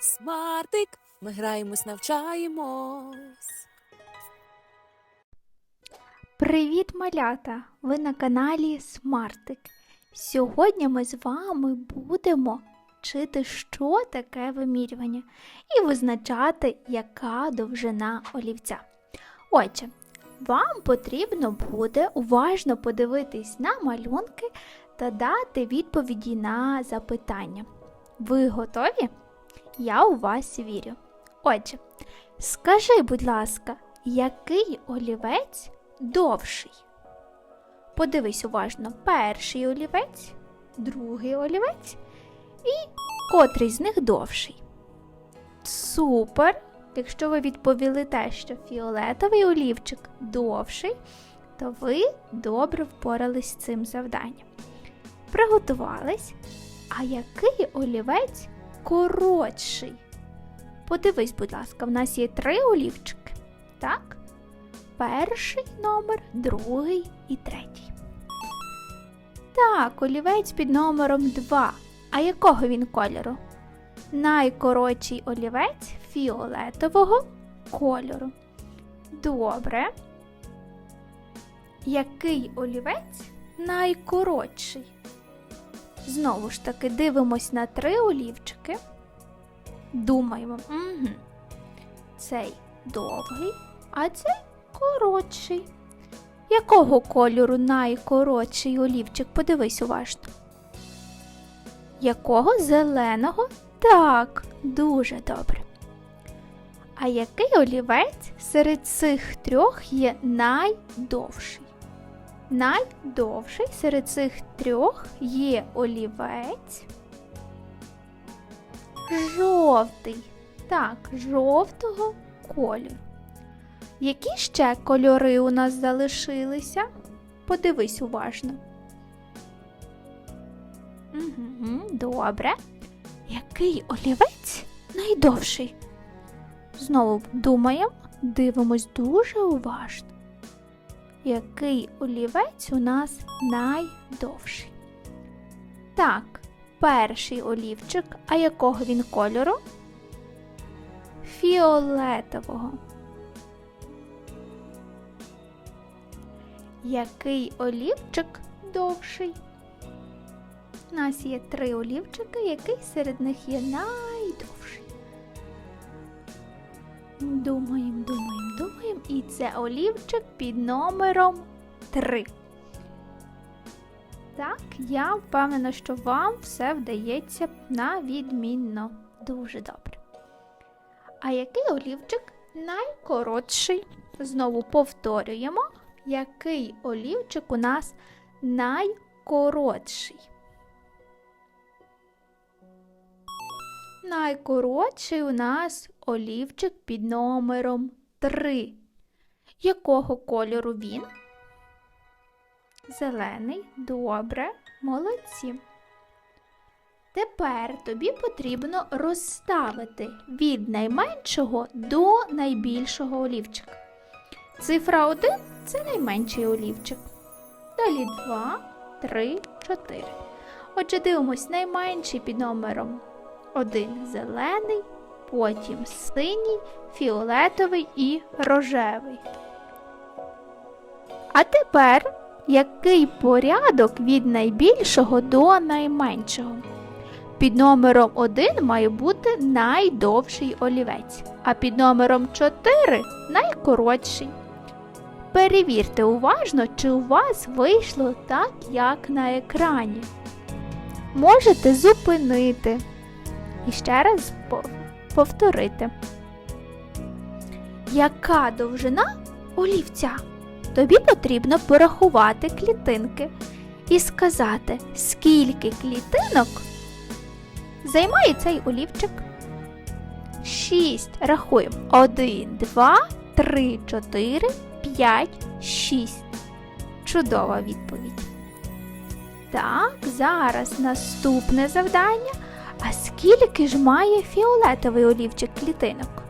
Смартик, ми граємось, навчаємось. Привіт, малята! Ви на каналі Смартик. Сьогодні ми з вами будемо вчити, що таке вимірювання, і визначати, яка довжина олівця. Отже, вам потрібно буде уважно подивитись на малюнки та дати відповіді на запитання. Ви готові? Я у вас вірю. Отже, скажи, будь ласка, який олівець довший? Подивись уважно, перший олівець, другий олівець і котрий з них довший. Супер! Якщо ви відповіли те, що фіолетовий олівчик довший, то ви добре впорались з цим завданням. Приготувались. А який олівець коротший? Подивись, будь ласка, в нас є три олівчики. Так? Перший номер, другий і третій. Так, олівець під номером 2. А якого він кольору? Найкоротший олівець фіолетового кольору. Добре. Який олівець найкоротший? Знову ж таки, дивимось на три олівчики. Думаємо, угу. цей довгий, а цей коротший. Якого кольору найкоротший олівчик? Подивись уважно. Якого зеленого? Так, дуже добре. А який олівець серед цих трьох є найдовший? Найдовший серед цих трьох є олівець. Жовтий. Так, жовтого кольору. Які ще кольори у нас залишилися? Подивись уважно. Угу, добре. Який олівець найдовший? Знову думаємо, дивимось дуже уважно. Який олівець у нас найдовший? Так, перший олівчик, а якого він кольору? Фіолетового. Який олівчик довший? У нас є три олівчики, який серед них є найдовший. Думаємо, думаємо. І це олівчик під номером 3. Так, я впевнена, що вам все вдається на відмінно. Дуже добре. А який олівчик найкоротший? Знову повторюємо, який олівчик у нас найкоротший. Найкоротший у нас олівчик під номером 3. Якого кольору він? Зелений. Добре, молодці. Тепер тобі потрібно розставити від найменшого до найбільшого олівчика. Цифра 1 це найменший олівчик. Далі 2, 3, 4. Отже, дивимось найменший під номером 1 зелений, потім синій, фіолетовий і рожевий. А тепер який порядок від найбільшого до найменшого? Під номером 1 має бути найдовший олівець, а під номером 4 найкоротший. Перевірте уважно, чи у вас вийшло так, як на екрані. Можете зупинити і ще раз повторити. Яка довжина олівця? Тобі потрібно порахувати клітинки і сказати, скільки клітинок займає цей олівчик. Шість. Рахуємо. Один, два, три, чотири, п'ять, шість. Чудова відповідь. Так, зараз наступне завдання. А скільки ж має фіолетовий олівчик клітинок?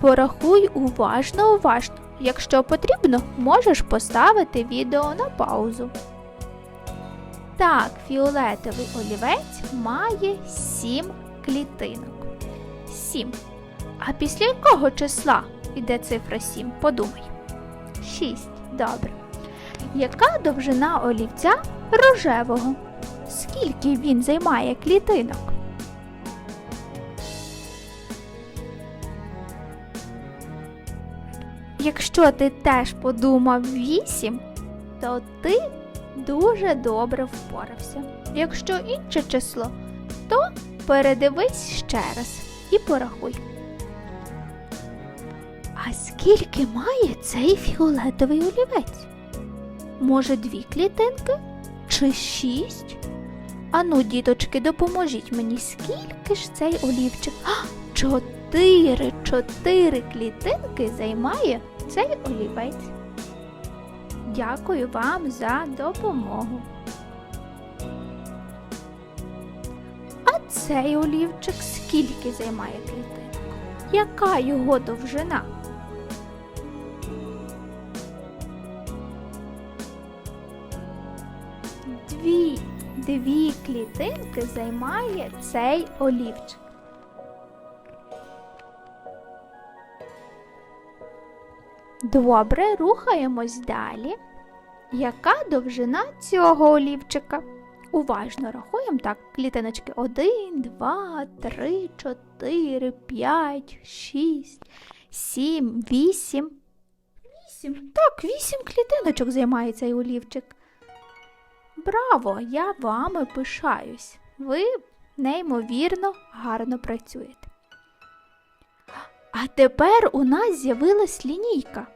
Порахуй уважно, уважно. Якщо потрібно, можеш поставити відео на паузу. Так, фіолетовий олівець має 7 клітинок. 7. А після якого числа йде цифра 7? Подумай. 6. Добре. Яка довжина олівця рожевого? Скільки він займає клітинок? Якщо ти теж подумав 8, то ти дуже добре впорався. Якщо інше число, то передивись ще раз і порахуй. А скільки має цей фіолетовий олівець? Може, дві клітинки чи шість? Ану, діточки, допоможіть мені, скільки ж цей олівчик? А, чотири, чотири клітинки займає цей олівець. Дякую вам за допомогу. А цей олівчик скільки займає клітинок? Яка його довжина? Дві, дві клітинки займає цей олівчик. Добре, рухаємось далі. Яка довжина цього олівчика? Уважно рахуємо так. Клітиночки 1, 2, 3, 4, 5, 6, 7, 8. 8. Так, 8 клітиночок займає цей олівчик. Браво! Я вами пишаюсь. Ви неймовірно гарно працюєте. А тепер у нас з'явилась лінійка.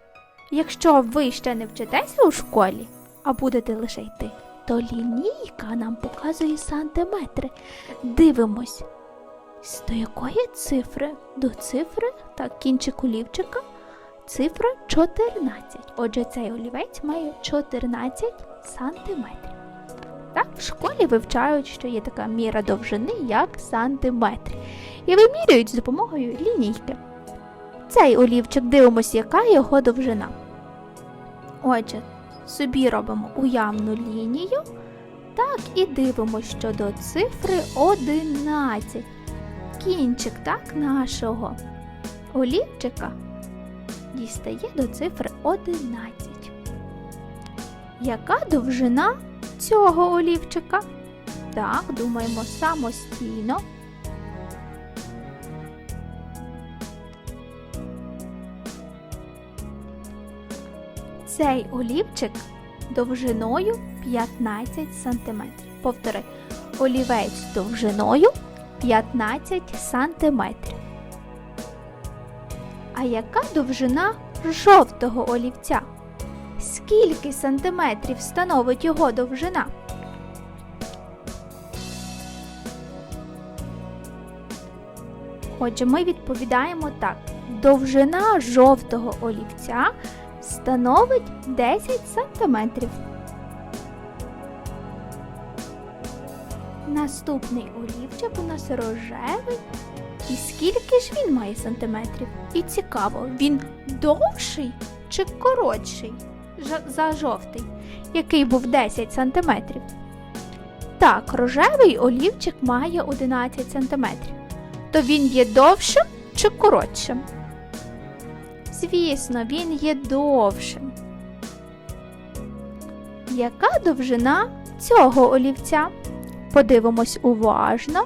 Якщо ви ще не вчитеся у школі, а будете лише йти, то лінійка нам показує сантиметри. Дивимось. З До якої цифри? До цифри та кінчик олівчика цифра 14. Отже, цей олівець має 14 сантиметрів. Так, в школі вивчають, що є така міра довжини, як сантиметри. І вимірюють з допомогою лінійки. Цей олівчик дивимося, яка його довжина. Отже, собі робимо уявну лінію. Так, і дивимося, що до цифри 11. Кінчик так, нашого олівчика дістає до цифри 11. Яка довжина цього олівчика? Так, думаємо самостійно. Цей олівчик довжиною 15 см. Повтори, олівець довжиною 15 см. А яка довжина жовтого олівця? Скільки сантиметрів становить його довжина? Отже, ми відповідаємо так: довжина жовтого олівця становить 10 сантиметрів. Наступний олівчик у нас рожевий. І скільки ж він має сантиметрів? І цікаво, він довший чи коротший за жовтий, який був 10 сантиметрів? Так, рожевий олівчик має 11 сантиметрів. То він є довшим чи коротшим? Звісно, він є довшим. Яка довжина цього олівця? Подивимось уважно.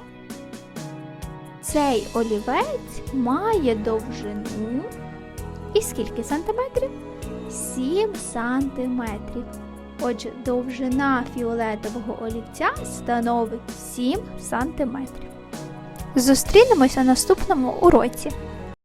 Цей олівець має довжину. І скільки сантиметрів? 7 сантиметрів. Отже, довжина фіолетового олівця становить 7 сантиметрів. Зустрінемося на наступному уроці.